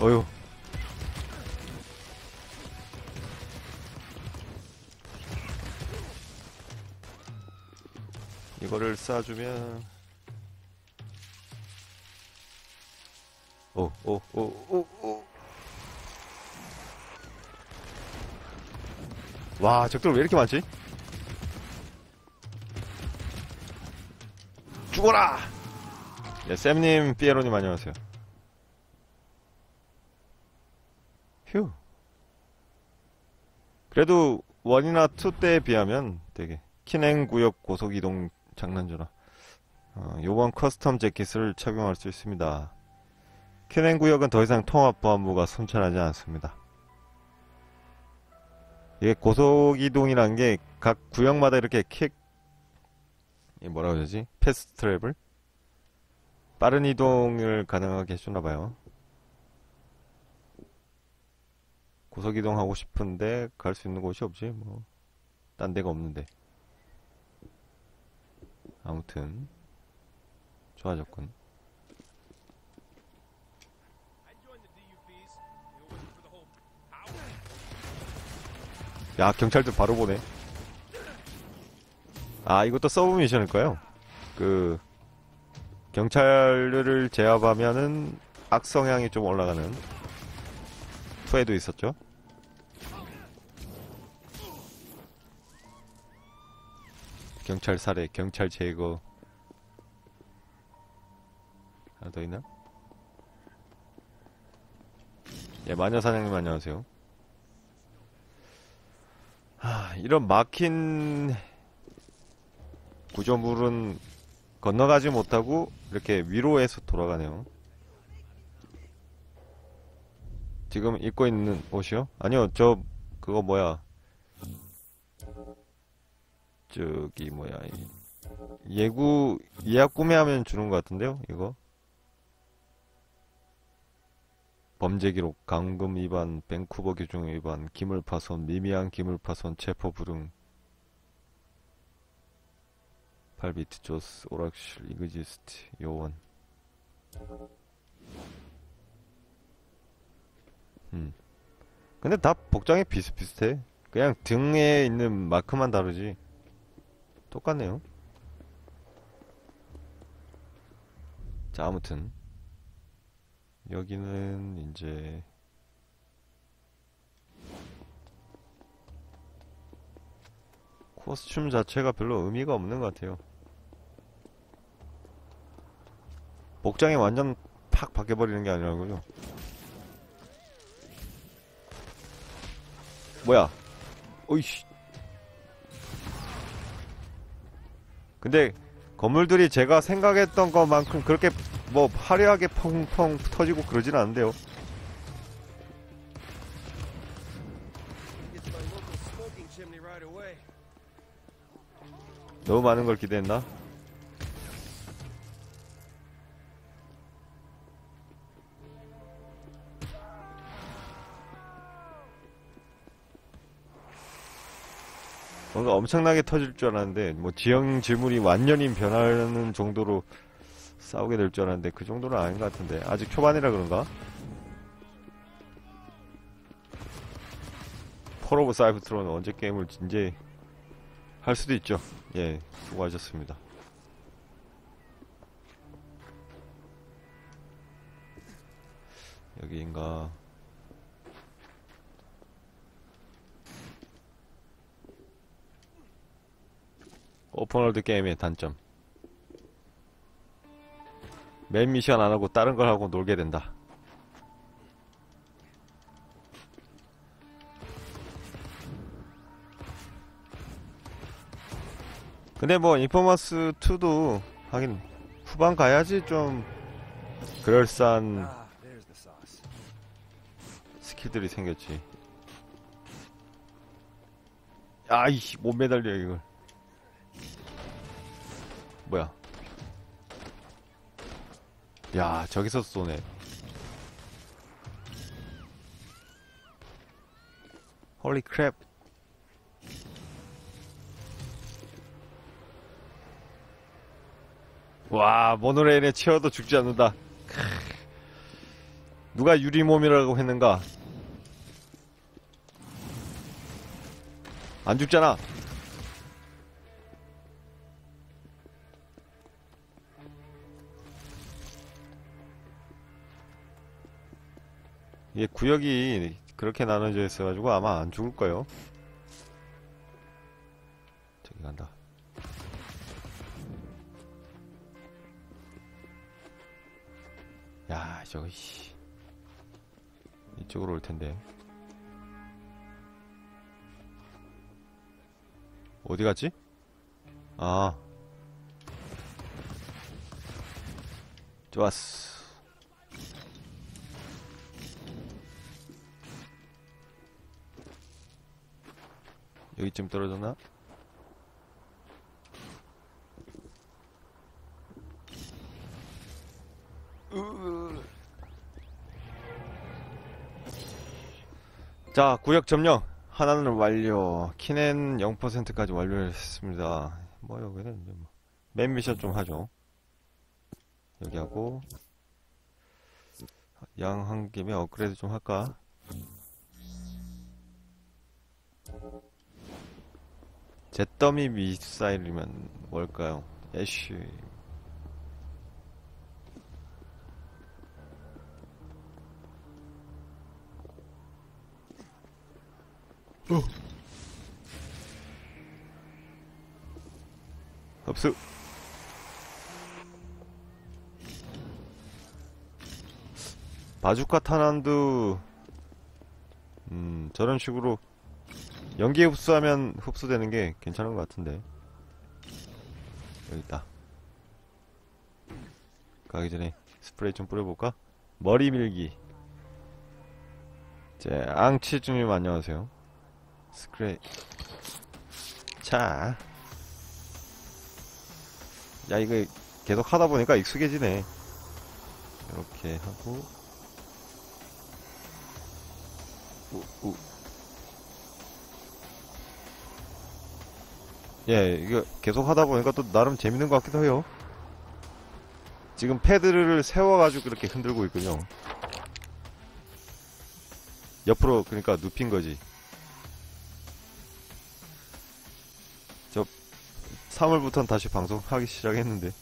어휴. 이거를 쏴주면 오, 오, 오, 오, 오. 와, 적들 왜 이렇게 많지? 죽어라! 네, 쌤님, 삐에로님 안녕하세요. 휴. 그래도 원이나 투 때에 비하면 되게 키냉 구역 고속 이동 장난주나 어, 요번 커스텀 재킷을 착용할 수 있습니다. 키냉 구역은 더 이상 통합 보안부가 손천하지 않습니다. 이게 고속 이동이란 게 각 구역마다 이렇게 킥이 뭐라고 해야 되지? 패스트 트랩을 빠른 이동을 가능하게 해주나 봐요. 고속 이동하고 싶은데 갈 수 있는 곳이 없지 뭐. 딴 데가 없는데. 아무튼 좋아졌군. 야 경찰들 바로 보네. 아 이것도 서브 미션일 거예요? 그 경찰을 제압하면은 악성향이 좀 올라가는 투에도 있었죠 경찰 살해, 경찰 제거. 하나 더 있나? 예, 마녀 사장님 안녕하세요. 하, 이런 막힌 구조물은 건너가지 못하고 이렇게 위로해서 돌아가네요. 지금 입고 있는 옷이요? 아니요, 저 그거 뭐야? 저기 뭐야 이 예구 예약 구매하면 주는 것 같은데요 이거 범죄 기록 감금 위반 밴쿠버 규정 위반 기물 파손 미미한 기물 파손 체포 불응 8비트 조스 오락실 이그지스트 요원 음 근데 다 복장이 비슷비슷해 그냥 등에 있는 마크만 다르지 똑같네요. 자, 아무튼 여기는 이제 코스튬 자체가 별로 의미가 없는 것 같아요. 복장이 완전 팍 바뀌어버리는 게 아니라고요. 뭐야? 어이씨. 근데 건물들이 제가 생각했던 것만큼 그렇게 뭐 화려하게 펑펑 터지고 그러진 않은데요. 너무 많은 걸 기대했나? 엄청나게 터질 줄 알았는데 뭐 지형 지물이 완전히 변하는 정도로 싸우게 될 줄 알았는데 그 정도는 아닌 것 같은데 아직 초반이라 그런가? 폴 오브 사이프트로는 언제 게임을 진지히 할 수도 있죠. 예, 수고하셨습니다. 여기인가? 오픈월드 게임의 단점. 맨 미션 안 하고 다른 걸 하고 놀게 된다. 근데 뭐 인포머스 2도 하긴 후반 가야지 좀 그럴싸한. 스킬들이 생겼지. 아이씨 못 매달려 이걸. 뭐야? 야 저기서 쏘네. 홀리 크랩. 와 모노레일에 치어도 죽지 않는다. 누가 유리몸이라고 했는가? 안 죽잖아. 이게 구역이 그렇게 나눠져 있어가지고 아마 안 죽을 거예요. 저기 간다. 야, 저거, 씨. 이쪽으로 올 텐데. 어디 갔지? 아. 좋았어. 여기쯤 떨어졌나? 자, 구역 점령. 하나는 완료. 키넨 0%까지 완료했습니다. 뭐, 여기는 뭐. 맨 미션 좀 하죠. 여기 하고. 양 한 김에 업그레이드 좀 할까? 잿더미 미사일이면 뭘까요? 애쉬. 흡수. 바주카 탄환도 음 저런 식으로 연기 흡수하면 흡수되는 게 괜찮은 것 같은데 여기 있다 가기 전에 스프레이 좀 뿌려볼까? 머리 밀기 제 앙치주님 안녕하세요 스크레이 자 야, 이거 계속 하다 보니까 익숙해지네. 이렇게 하고, 우, 우. 예, 이거 계속 하다 보니까 또 나름 재밌는 것 같기도 해요. 지금 패드를 세워가지고 이렇게 흔들고 있군요. 옆으로, 그러니까 눕힌 거지. 3월부터는 다시 방송하기 시작했는데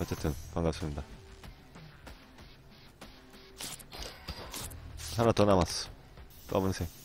어쨌든 반갑습니다 하나 더 남았어 검은색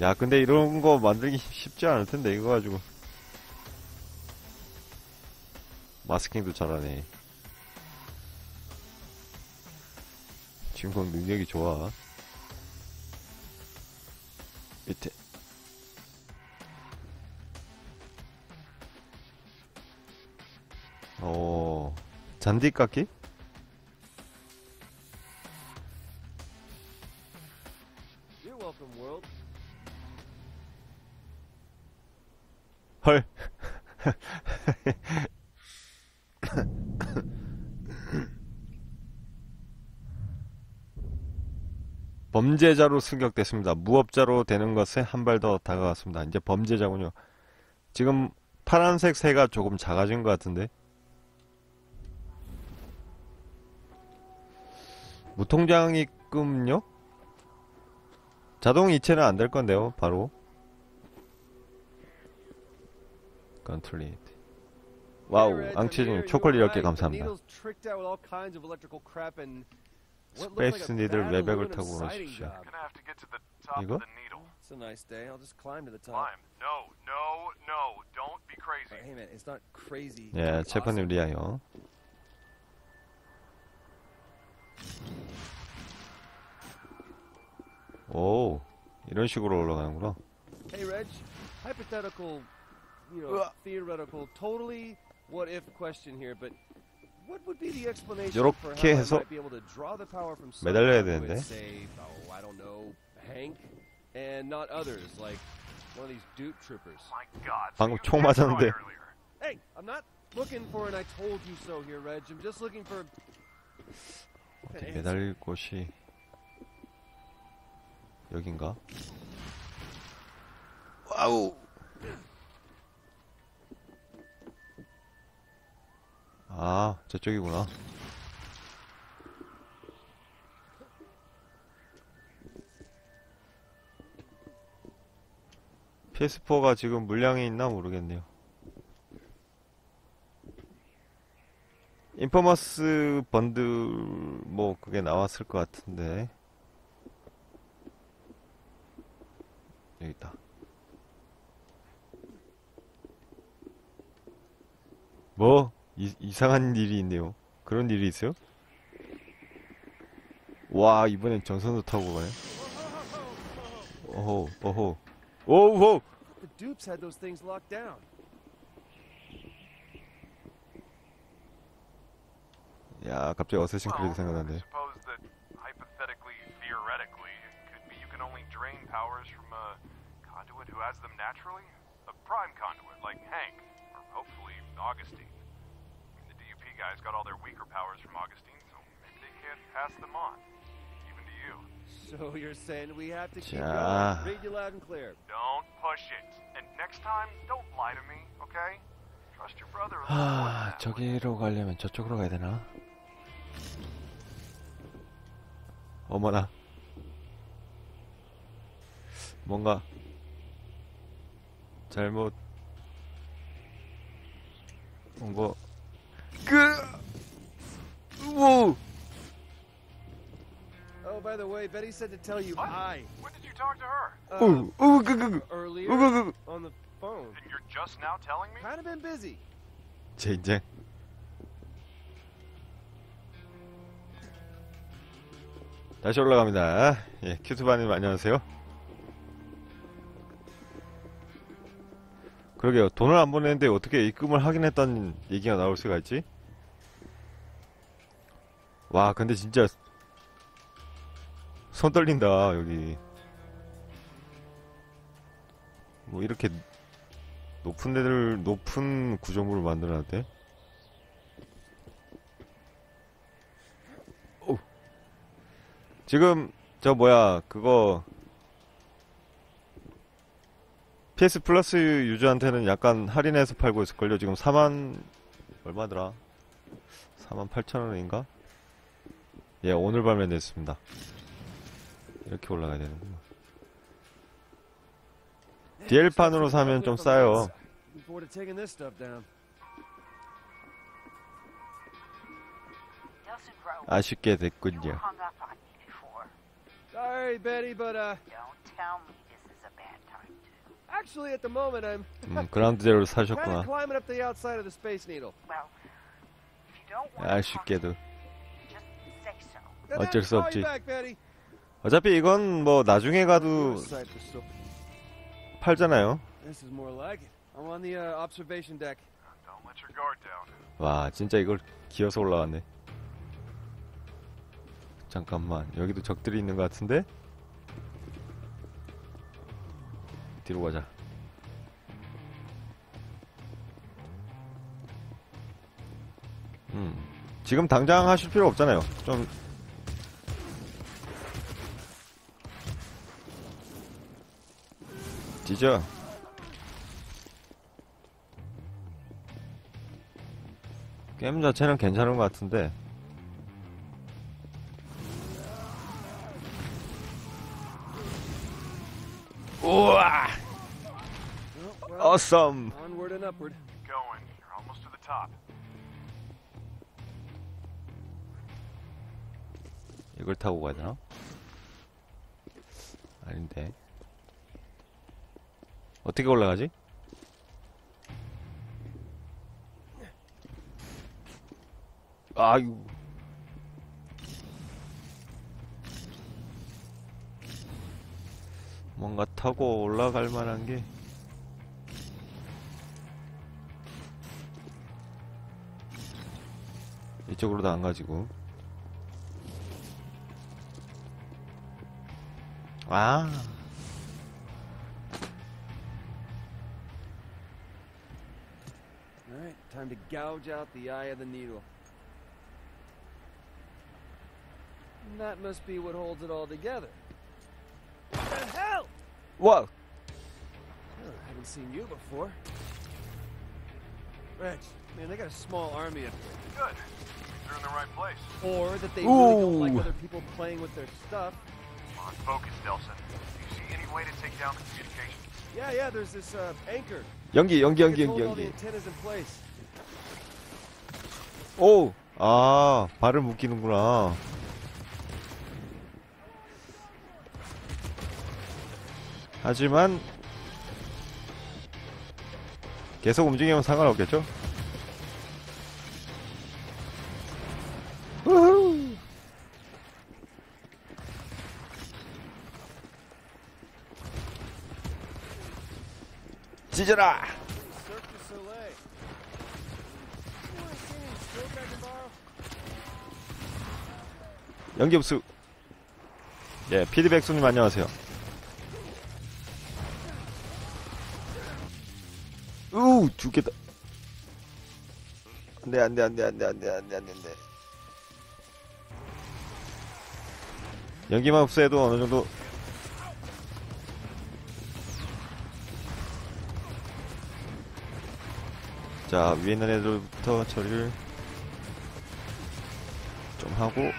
야 근데 이런 거 만들기 쉽지 않을 텐데 이거 가지고. 마스킹도 잘하네. 주인공 능력이 좋아. 밑에. 어, 잔디 깎기? 범죄자로 승격됐습니다. 무업자로 되는 것에 한 발 더 다가갔습니다. 이제 범죄자군요. 지금 파란색 새가 조금 작아진 것 같은데. 무통장입금요? 자동 이체는 안 될 건데요, 바로. 컨트롤리트. 와우, 앙치즈님. 초콜릿 You 10개 alright? The 감사합니다. 스페이스 니들 외벽을 타고 오십시오. job. Gonna have to get to the top 이거? of the needle. It's a nice day. I'll just climb to the top. Climb. No, no, no. Don't be crazy. hey man, it's not crazy. 예, awesome. 리하여. 오, 이런 식으로 올라가는구나. Hey Reg, hypothetical, you know, theoretical, totally what if question here, but what would be the explanation for how 요렇게 I 해서 might be able to draw the power from 매달려야 되는데. with, say, oh, I don't know, Hank, and not others like one of these Duke troopers. My God. 방금 총 맞았는데. right earlier. Hey, I'm not looking for an I told you so here, Reg. I'm just looking for. an answer. 매달릴 곳이 여긴가? 와우. 아, 아, 저쪽이구나. PS4가 지금 물량이 있나 모르겠네요. 인포머스 번들 뭐 그게 나왔을 것 같은데 여기 있다. 뭐 이, 이상한 일이 있네요. 그런 일이 있어요? 와 이번엔 전선도 타고 가네. 오호 오호 오호 The dupes had those things locked down. 야 갑자기 어쌔신 크리드 생각나네. Who has them naturally. A prime conduit, like Hank, or hopefully Augustine. guys got all their weaker powers from Augustine, so maybe they can't pass them on, even to you. So you're saying we have to keep 자. going? Read you loud and clear. Don't push it. And next time, don't lie to me, okay? Trust your brother a little more than 하 that. 저기로 가려면 저쪽으로 가야 되나? 어머나 뭔가 잘못 온거 그 우! Oh, by the way, Betty said to tell you What? hi When did you talk to her? uh, 우! 우! 그, 그, 그, earlier 우! 그, 그, 그. on the phone. And you're just now telling me? Kind of been busy. 젠장 다시 올라갑니다 예 큐트바님 안녕하세요 그러게요 돈을 안 보내는데 어떻게 입금을 하긴 했다는 얘기가 나올 수가 있지 와 근데 진짜 손 떨린다 여기. 뭐 이렇게 높은 데를 높은 구조물을 만들어놨대? 오. 지금 저 뭐야 그거. PS 플러스 유저한테는 약간 할인해서 팔고 있을걸요? 지금 4만 얼마더라? 4만 8천원인가 예 오늘 발매됐습니다 이렇게 올라가야 되는구나 DL판으로 사면 좀 싸요 to 아쉽게 됐군요. Sorry, Betty, but uh, Don't tell me this is a bad time to. actually, at the moment, I'm 음, 그라운드 제로를 kind of 사셨구나 climbing up the outside of the Space Needle. Well, if you don't want to to 아쉽게도 me, 어쩔 수 없지. 어차피 이건 뭐 나중에 가도 팔잖아요 uh. 와 진짜 이걸 기어서 올라왔네 잠깐만 여기도 적들이 있는 것 같은데 뒤로 가자 음 지금 당장 하실 필요 없잖아요 좀 뒤져 게임 자체는 괜찮은 것 같은데 우와 Oh, well, awesome onward and upward. Keep going. You're almost to the top. 이걸 타고 가야 되나? 아닌데 어떻게 올라가지? 아유. 뭔가 타고 올라갈 만한 게. 이쪽으로도 안 가지고. 아 time to gouge out the eye of the needle. And that must be what holds it all together. What the hell? 와! Oh, I haven't seen you before. Reg, man, they got a small army up there. Good. They're in the right place. Or that they really don't like Ooh. other people playing with their stuff. Come on, focus, Delson. Do you see any way to take down the communications? Yeah, yeah, there's this uh, anchor. 연기 연기 I 연기 think 연기 it's hold all the 연기 antennas in place. 오! 아 발을 묶이는구나 하지만 계속 움직이면 상관없겠죠? 찢어라! 연기흡수. 예 피드백수님 안녕하세요. 우 죽겠다. 안돼 안돼 안돼 안돼 안돼 안돼 안돼 안돼. 연기만 흡수해도 어느정도. 자 위에 있는 애들부터 처리를 좀 하고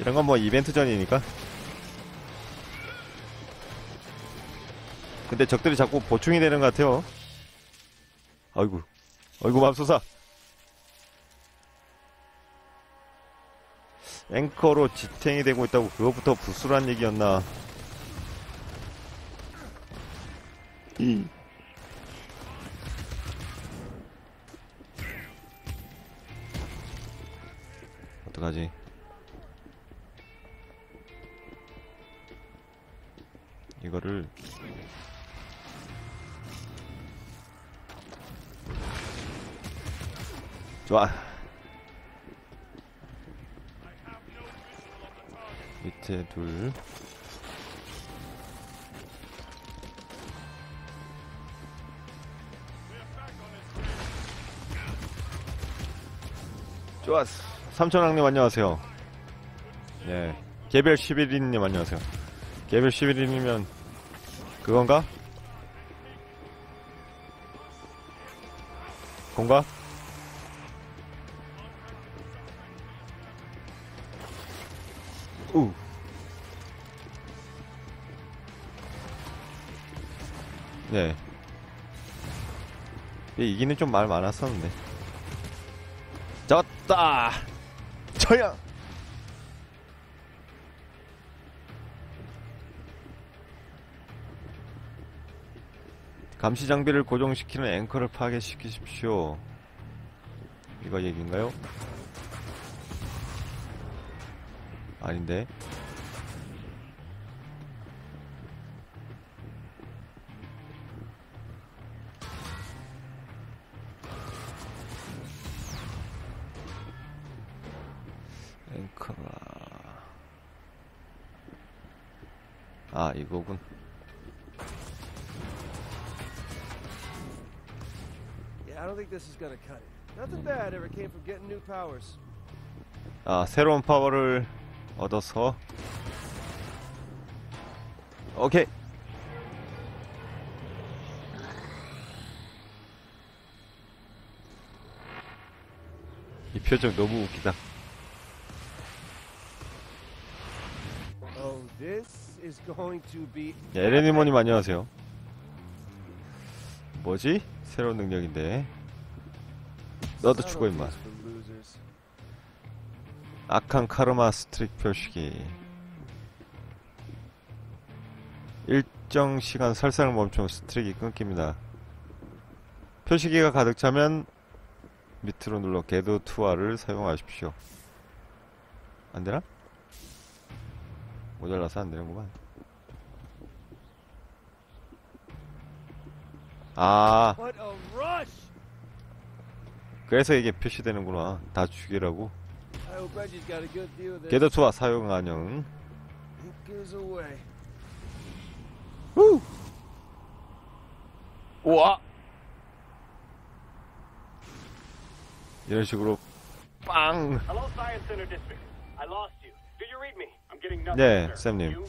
이런 건 뭐 이벤트 전이니까. 근데 적들이 자꾸 보충이 되는 것 같아요. 아이고, 아이고 맙소사. 앵커로 지탱이 되고 있다고 그것부터 부수란 얘기였나. 이. 어떡하지? 이거를. 좋아. 밑에 둘. 좋았어 삼천왕님 안녕하세요. 네. 개별 11인님 안녕하세요. 개별 11인이면 그건가? 공가? 우. 네. 예, 이기는 좀 말 많았었는데. 졌다! 저야! 감시 장비를 고정시키는 앵커를 파괴시키십시오. 이거 얘기인가요? 아닌데. 앵커가 아 이거군. Think this is gonna cut it. Nothing bad ever came from getting new powers. 아, 새로운 파워를 얻어서 오케이. 이 표정 너무 웃기다. Oh, this is going to be. 예, 에레니모님 안녕하세요. 뭐지? 새로운 능력인데. 너도 죽어 임마. 악한 카르마 스트릭 표시기. 일정 시간 설상을 멈추면 스트릭이 끊깁니다. 표시기가 가득 차면 밑으로 눌러 궤도 투하를 사용하십시오. 안 되나? 모자라서 안 되는구만. 아! 그래서 이게 표시되는구나. 다 죽이라고. 게더투와 사용 안녕. 우와 이런 식으로 빵! 네, 쌤님.